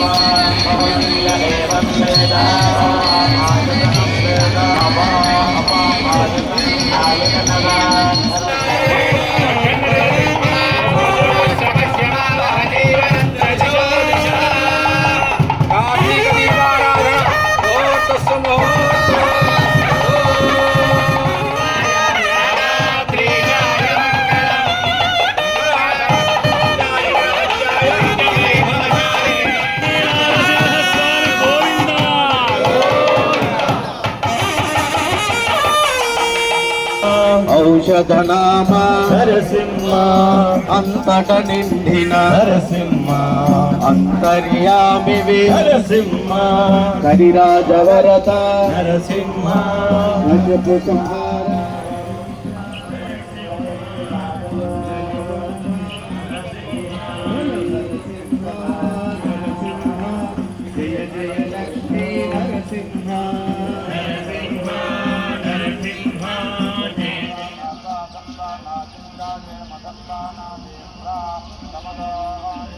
Thank you. ఔషధనామ Narasimha. అంతట నిండిన నరసింహ. అంతర్యామివి నరసింహ. కరిరాజవరత నరసింహ. సంహార. సంతానాదేవ నమదాయ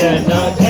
జయ జయ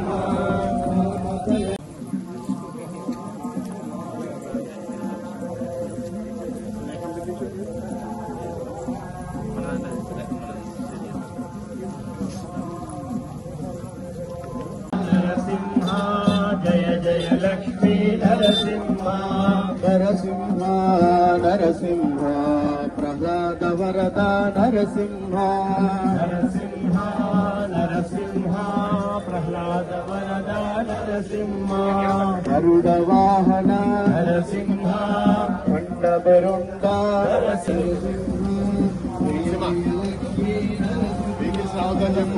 నరసింహ నరసింహ నరసింహ ప్రహ్లాద వరద నరసింహ నరసింహ నరసింహ ప్రహ్లాద వరద నరసింహ గరుడ వాహన నరసింహ మండబరుండ నరసింహ స్వాగతం